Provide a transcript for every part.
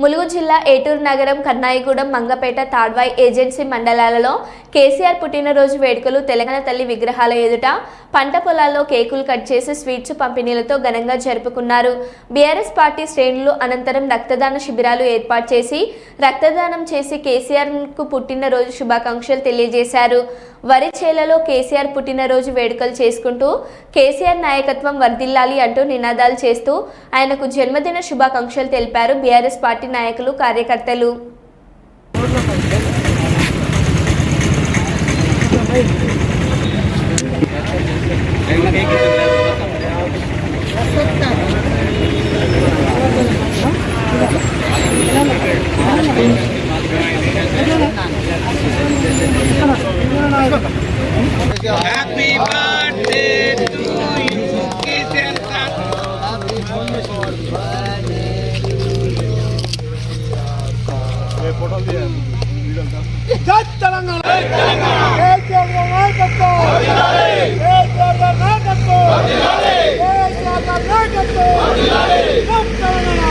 ములుగు జిల్లా ఏటూరు నగరం కన్నాయిగూడెం మంగపేట తాడ్వాయి ఏజెన్సీ మండలాలలో కేసీఆర్ పుట్టినరోజు వేడుకలు తెలంగాణ తల్లి విగ్రహాల ఎదుట పంట పొలాల్లో కేకులు కట్ చేసి స్వీట్స్ పంపిణీలతో ఘనంగా జరుపుకున్నారు. బీఆర్ఎస్ పార్టీ శ్రేణులు అనంతరం రక్తదాన శిబిరాలు ఏర్పాటు చేసి రక్తదానం చేసి కేసీఆర్కు పుట్టినరోజు శుభాకాంక్షలు తెలియజేశారు. వరి చేలలో కేసీఆర్ పుట్టినరోజు వేడుకలు చేసుకుంటూ కేసీఆర్ నాయకత్వం వర్ధిల్లాలి అంటూ నినాదాలు చేస్తూ ఆయనకు జన్మదిన శుభాకాంక్షలు తెలిపారు బీఆర్ఎస్ పార్టీ నాయకులు కార్యకర్తలు. Happy birthday to you, Kishan జై తెలంగాణ కేసీఆర్ గారి నాయకత్వం కేసీఆర్ గారి నాయకత్వం కేసీఆర్ గారి నాయకత్వం జై తెలంగాణ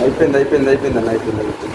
అయిపోయింది అయిపోయింది అయిపోయింది అన్న అయిపోయింది అయిపోయింది.